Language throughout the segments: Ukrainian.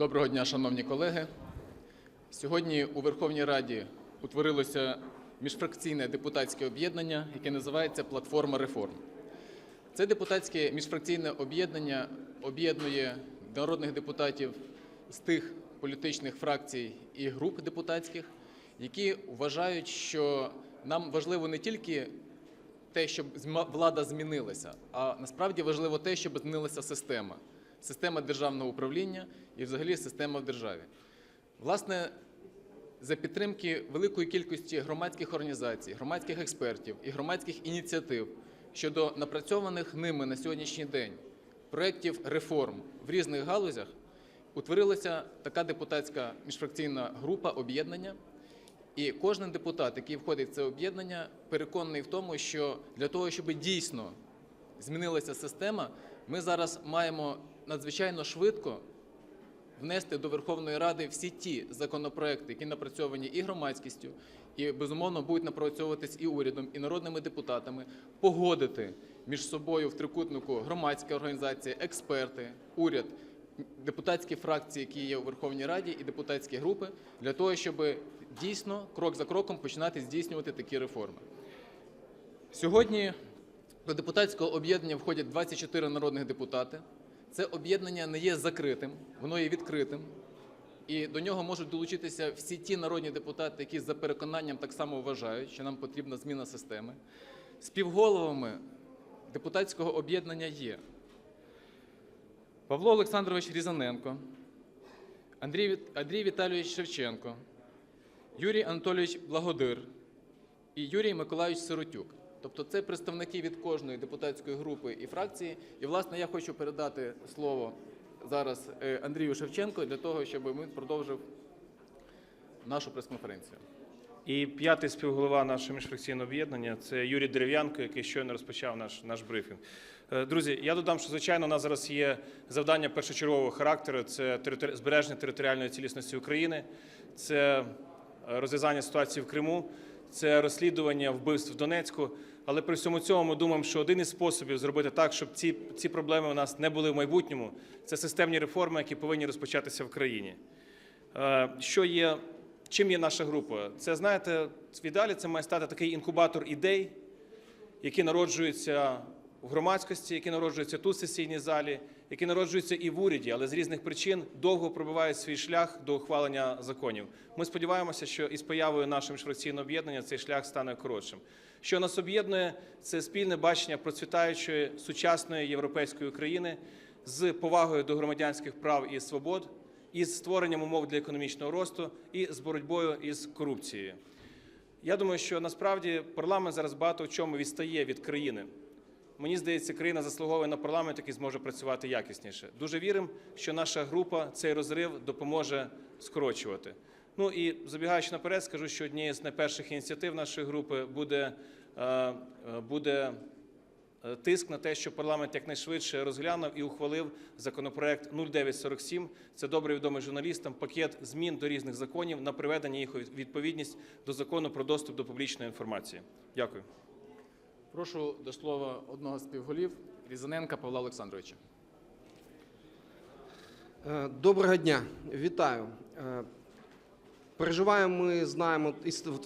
Доброго дня, шановні колеги. Сьогодні у Верховній Раді утворилося міжфракційне депутатське об'єднання, яке називається Платформа реформ. Це депутатське міжфракційне об'єднання об'єднує народних депутатів з тих політичних фракцій і груп депутатських, які вважають, що нам важливо не тільки те, щоб влада змінилася, а насправді важливо те, щоб змінилася система, система державного управління і взагалі система в державі. Власне, за підтримки великої кількості громадських організацій, громадських експертів і громадських ініціатив щодо напрацьованих ними на сьогоднішній день проєктів реформ в різних галузях, утворилася така депутатська міжфракційна група об'єднання. І кожен депутат, який входить в це об'єднання, переконаний в тому, що для того, щоб дійсно змінилася система, ми зараз маємо надзвичайно швидко внести до Верховної Ради всі ті законопроекти, які напрацьовані і громадськістю, і безумовно будуть напрацьовуватись і урядом, і народними депутатами, погодити між собою в трикутнику громадська організація, експерти, уряд, депутатські фракції, які є у Верховній Раді, і депутатські групи, для того, щоб дійсно крок за кроком починати здійснювати такі реформи. Сьогодні до депутатського об'єднання входять 24 народних депутати. Це об'єднання не є закритим, воно є відкритим. І до нього можуть долучитися всі ті народні депутати, які за переконанням так само вважають, що нам потрібна зміна системи. Співголовами депутатського об'єднання є Павло Олександрович Різаненко, Андрій, Андрій Віталійович Шевченко, Юрій Анатолійович Благодир і Юрій Миколайович Сиротюк. Тобто це представники від кожної депутатської групи і фракції. І, власне, я хочу передати слово зараз е, Андрію Шевченко для того, щоб він продовжив нашу прес-конференцію. І п'ятий співголова нашого міжфракційного об'єднання це Юрій Дерев'янко, який щойно розпочав наш, наш брифінг. Е, Друзі, я додам, що звичайно у нас зараз є завдання першочергового характеру: це збереження територіальної цілісності України, це е, розв'язання ситуації в Криму, це розслідування вбивств в Донецьку. Але при всьому цьому ми думаємо, що один із способів зробити так, щоб ці, ці проблеми у нас не були в майбутньому, це системні реформи, які повинні розпочатися в країні. Е, Що є, чим є наша група? Це знаєте, в ідеалі це має стати такий інкубатор ідей, які народжуються в громадськості, які народжуються тут в сесійній залі, які народжуються і в уряді, але з різних причин довго пробивають свій шлях до ухвалення законів. Ми сподіваємося, що із появою нашого міжфракційного об'єднання цей шлях стане коротшим. Що нас об'єднує, це спільне бачення процвітаючої сучасної європейської України з повагою до громадянських прав і свобод, із створенням умов для економічного росту і з боротьбою із корупцією. Я думаю, що насправді парламент зараз багато в чому відстає від країни. Мені здається, країна заслуговує на парламент, який зможе працювати якісніше. Дуже віримо, що наша група цей розрив допоможе скорочувати. Ну і забігаючи наперед, скажу, що однією з найперших ініціатив нашої групи буде, е, буде е, тиск на те, щоб парламент якнайшвидше розглянув і ухвалив законопроект 0947. Це добре відомий журналістам пакет змін до різних законів на приведення їх у відповідність до закону про доступ до публічної інформації. Дякую. Прошу до слова одного з співголів Різаненка Павла Олександровича. Е, Доброго дня, вітаю. Е, Переживаємо, ми знаємо,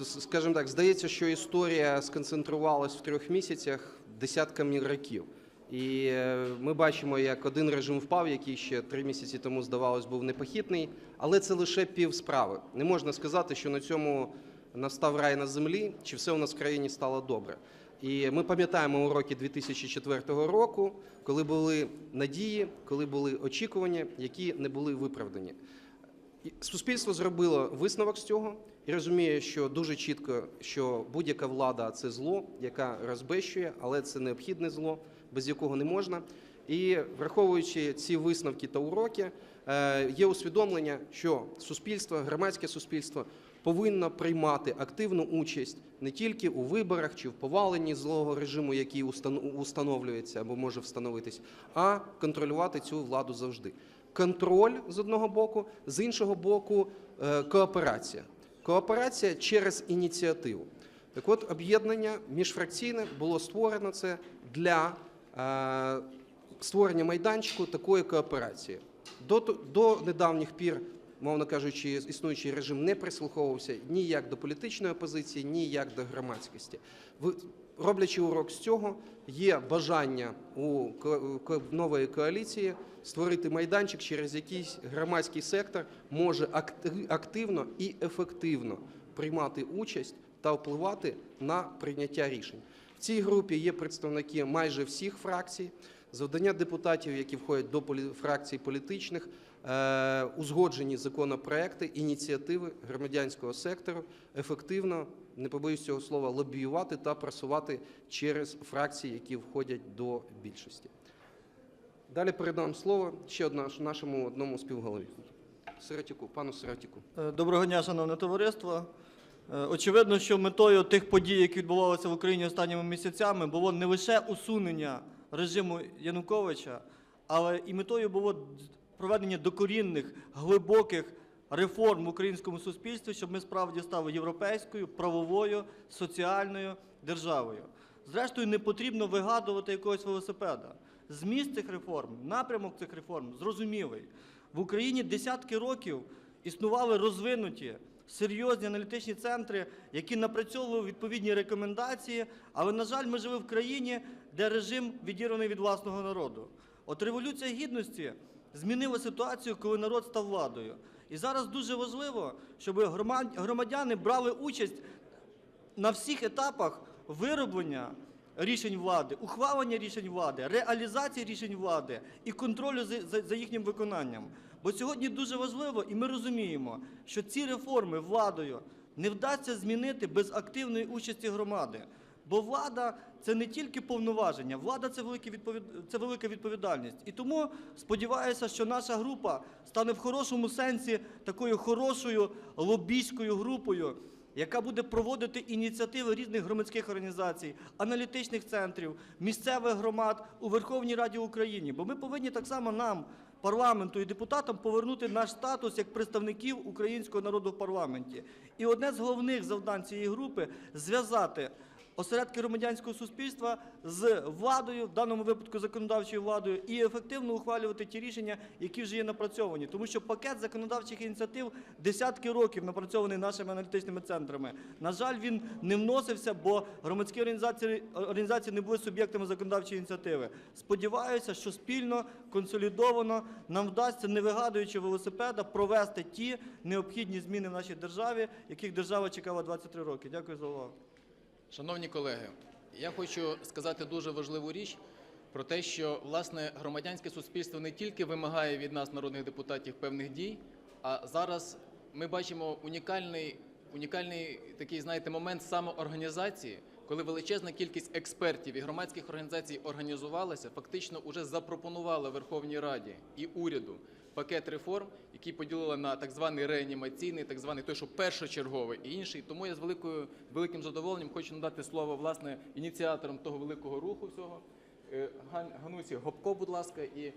скажімо так, здається, що історія сконцентрувалась в трьох місяцях десятками років. І е, ми бачимо, як один режим впав, який ще три місяці тому, здавалось, був непохитний, але це лише пів справи. Не можна сказати, що на цьому настав рай на землі, чи все у нас в країні стало добре. І ми пам'ятаємо уроки 2004 року, коли були надії, коли були очікування, які не були виправдані. Суспільство зробило висновок з цього і розуміє, що дуже чітко, що будь-яка влада це зло, яка розбещує, але це необхідне зло, без якого не можна. І враховуючи ці висновки та уроки, е, є усвідомлення, що суспільство, громадське суспільство повинно приймати активну участь не тільки у виборах чи в поваленні злого режиму, який установлюється або може встановитись, а контролювати цю владу завжди. Контроль з одного боку, з іншого боку, е, кооперація. Кооперація через ініціативу. Так от, об'єднання міжфракційне було створено це для е, створення майданчику такої кооперації. До, до недавніх пір, мовно кажучи, існуючий режим не прислуховувався ніяк до політичної опозиції, ніяк до громадськості. Роблячи урок з цього, є бажання у нової коаліції створити майданчик, через який громадський сектор може активно і ефективно приймати участь та впливати на прийняття рішень. В цій групі є представники майже всіх фракцій. Завдання депутатів, які входять до фракцій політичних, узгоджені законопроекти, ініціативи громадянського сектору ефективно, не побоюсь цього слова, лобіювати та просувати через фракції, які входять до більшості. Далі передам слово ще нашому одному співголові. Сиротюку, пану Сиротюку. Е, Доброго дня, шановне товариство. Е, Очевидно, що метою тих подій, які відбувалися в Україні останніми місяцями, було не лише усунення режиму Януковича, але і метою було проведення докорінних, глибоких реформ в українському суспільстві, щоб ми справді стали європейською, правовою, соціальною державою. Зрештою, не потрібно вигадувати якогось велосипеда. Зміст цих реформ, напрямок цих реформ зрозумілий. В Україні десятки років існували розвинуті серйозні аналітичні центри, які напрацьовували відповідні рекомендації. Але, на жаль, ми живемо в країні, де режим відірваний від власного народу. От революція гідності змінила ситуацію, коли народ став владою. І зараз дуже важливо, щоб громадяни брали участь на всіх етапах вироблення рішень влади, ухвалення рішень влади, реалізації рішень влади і контролю за, їхнім виконанням. Бо сьогодні дуже важливо, і ми розуміємо, що ці реформи владою не вдасться змінити без активної участі громади. Бо влада це не тільки повноваження, влада це велика, відповід... це велика відповідальність. І тому сподіваюся, що наша група стане в хорошому сенсі такою хорошою лобійською групою, яка буде проводити ініціативи різних громадських організацій, аналітичних центрів, місцевих громад у Верховній Раді України. Бо ми повинні так само нам, парламенту і депутатам, повернути наш статус як представників українського народу в парламенті. І одне з головних завдань цієї групи зв'язати осередки громадянського суспільства з владою, в даному випадку законодавчою владою, і ефективно ухвалювати ті рішення, які вже є напрацьовані. Тому що пакет законодавчих ініціатив десятки років напрацьований нашими аналітичними центрами. На жаль, він не вносився, бо громадські організації, організації не були суб'єктами законодавчої ініціативи. Сподіваюся, що спільно, консолідовано нам вдасться, не вигадуючи велосипеда, провести ті необхідні зміни в нашій державі, яких держава чекала 23 роки. Дякую за увагу. Шановні колеги, я хочу сказати дуже важливу річ про те, що власне громадянське суспільство не тільки вимагає від нас, народних депутатів, певних дій, а зараз ми бачимо унікальний, унікальний такий, знаєте, момент самоорганізації, коли величезна кількість експертів і громадських організацій організувалася, фактично уже запропонувала Верховній Раді і уряду пакет реформ, який поділили на так званий реанімаційний, так званий той, що першочерговий і інший. Тому я з великою великим задоволенням хочу надати слово власне ініціаторам того великого руху всього. Е, Ганусі Гопко, будь ласка, і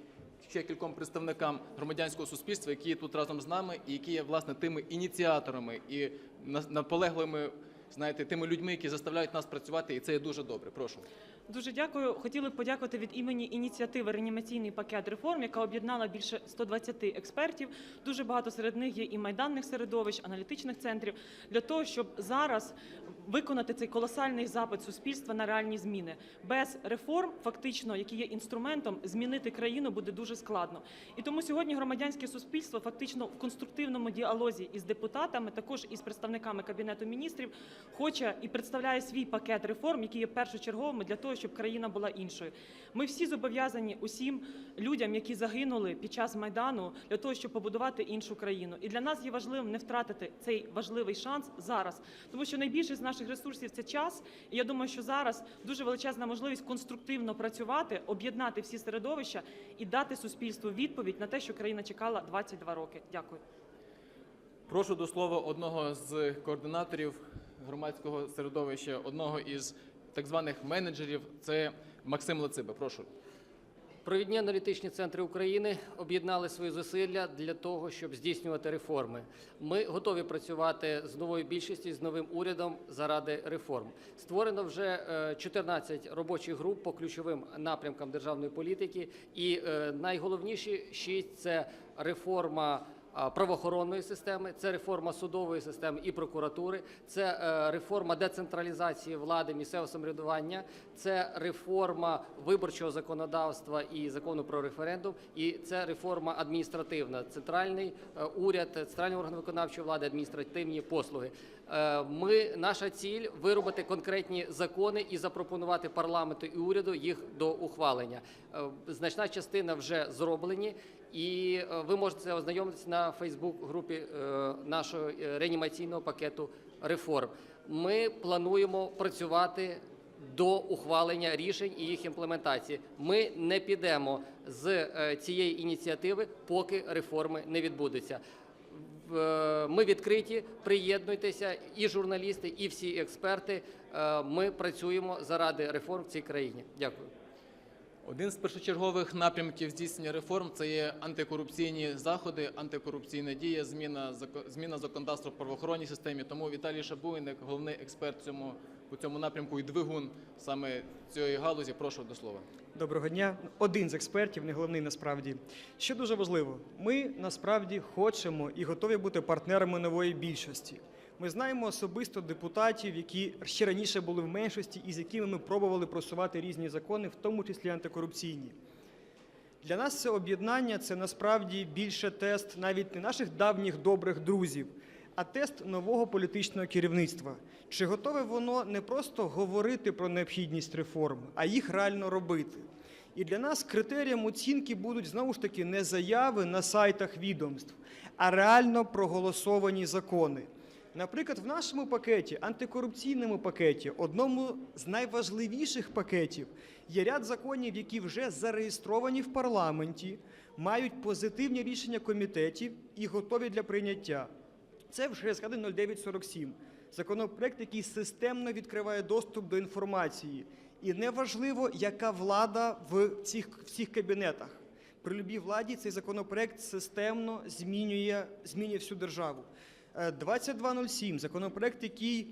ще кільком представникам громадянського суспільства, які є тут разом з нами, і які є власне тими ініціаторами і на- наполегливими, знаєте, тими людьми, які заставляють нас працювати, і це є дуже добре. Прошу. Дуже дякую. Хотіли б подякувати від імені ініціативи Реанімаційний пакет реформ, яка об'єднала більше 120 експертів. Дуже багато серед них є і майданних середовищ, аналітичних центрів для того, щоб зараз виконати цей колосальний запит суспільства на реальні зміни. Без реформ, фактично, які є інструментом, змінити країну буде дуже складно. І тому сьогодні громадянське суспільство фактично в конструктивному діалозі із депутатами, також із представниками кабінету міністрів, хоче і представляє свій пакет реформ, які є першочерговими для того, щоб країна була іншою. Ми всі зобов'язані усім людям, які загинули під час майдану, для того, щоб побудувати іншу країну. І для нас є важливим не втратити цей важливий шанс зараз, тому що найбільше з наших ресурсів це час. І я думаю, що зараз дуже величезна можливість конструктивно працювати, об'єднати всі середовища і дати суспільству відповідь на те, що країна чекала 22 роки. Дякую. Прошу до слова одного з координаторів громадського середовища, одного із так званих менеджерів. Це Максим Лациба. Прошу. Провідні аналітичні центри України об'єднали свої зусилля для того, щоб здійснювати реформи. Ми готові працювати з новою більшістю, з новим урядом заради реформ. Створено вже е, 14 робочих груп по ключовим напрямкам державної політики, і е, найголовніші шість це реформа. Правоохоронної системи, це реформа судової системи і прокуратури, це е, реформа децентралізації влади, місцевого самоврядування, це реформа виборчого законодавства і закону про референдум, і це реформа адміністративна, центральний е, уряд, центральний орган виконавчої влади, адміністративні послуги. Е, Ми наша ціль виробити конкретні закони і запропонувати парламенту і уряду їх до ухвалення. Значна частина вже зроблені. І е, ви можете ознайомитися на Фейсбук-групі е, нашого е, реанімаційного пакету реформ. Ми плануємо працювати до ухвалення рішень і їх імплементації. Ми не підемо з цієї ініціативи, поки реформи не відбудуться. Ми відкриті, приєднуйтеся, і журналісти, і всі експерти. Ми працюємо заради реформ в цій країні. Дякую. Один з першочергових напрямків здійснення реформ це є антикорупційні заходи, антикорупційна дія, зміна зміна законодавства в правоохоронній системі. Тому Віталій Шабуїн, головний експерт цьому у цьому напрямку і двигун саме цієї галузі, прошу до слова. Доброго дня. Один з експертів, не головний насправді. Що дуже важливо, ми насправді хочемо і готові бути партнерами нової більшості. Ми знаємо особисто депутатів, які ще раніше були в меншості і з якими ми пробували просувати різні закони, в тому числі антикорупційні. Для нас це об'єднання це насправді більше тест навіть не наших давніх добрих друзів, а тест нового політичного керівництва. Чи готове воно не просто говорити про необхідність реформ, а їх реально робити? І для нас критерієм оцінки будуть знову ж таки не заяви на сайтах відомств, а реально проголосовані закони. Наприклад, в нашому пакеті, антикорупційному пакеті, одному з найважливіших пакетів, є ряд законів, які вже зареєстровані в парламенті, мають позитивні рішення комітетів і готові для прийняття. Це вже згаданий 0947. Законопроект, який системно відкриває доступ до інформації. І неважливо, яка влада в цих всіх кабінетах. При любій владі цей законопроект системно змінює, змінює всю державу. Е, 2207 законопроект, який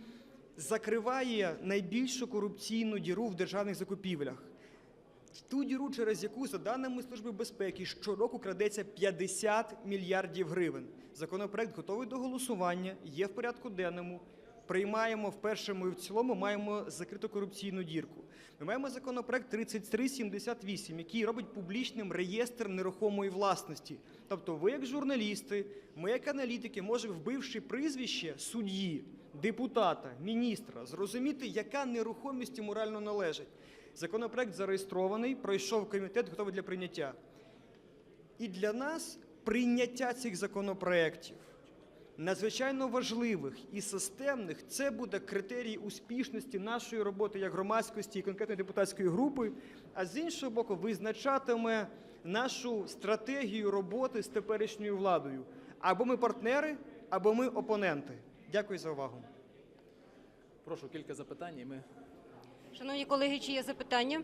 закриває найбільшу корупційну діру в державних закупівлях. Ту діру, через яку, за даними Служби безпеки, щороку крадеться 50 мільярдів гривень. Законопроект готовий до голосування, є в порядку денному. Приймаємо в першому і в цілому, маємо закриту корупційну дірку. Ми маємо законопроект 3378, який робить публічним реєстр нерухомої власності. Тобто, ви, як журналісти, ми, як аналітики, можемо, вбивши прізвище судді, депутата, міністра, зрозуміти, яка нерухомість морально належить. Законопроект зареєстрований, пройшов комітет, готовий для прийняття. І для нас прийняття цих законопроєктів, надзвичайно важливих і системних, це буде критерій успішності нашої роботи як громадськості і конкретної депутатської групи, а з іншого боку, визначатиме нашу стратегію роботи з теперішньою владою. Або ми партнери, або ми опоненти. Дякую за увагу. Прошу кілька запитань, і ми Шановні колеги, чи є запитання?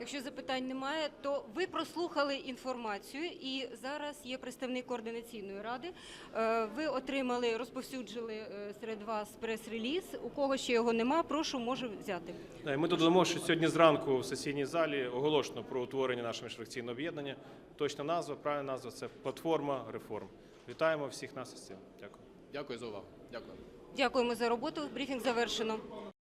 Якщо запитань немає, то ви прослухали інформацію, і зараз є представник координаційної ради. Е, Ви отримали, розповсюджили е, серед вас прес-реліз. У кого ще його нема, прошу, може взяти. Ми додамо, що сьогодні зранку в сесійній залі оголошено про утворення нашого міжфракційного об'єднання. Точна назва, правильна назва це платформа реформ. Вітаємо всіх нас із цим. Дякую. дякую за увагу. Дякую. Дякуємо за роботу. Брифінг завершено.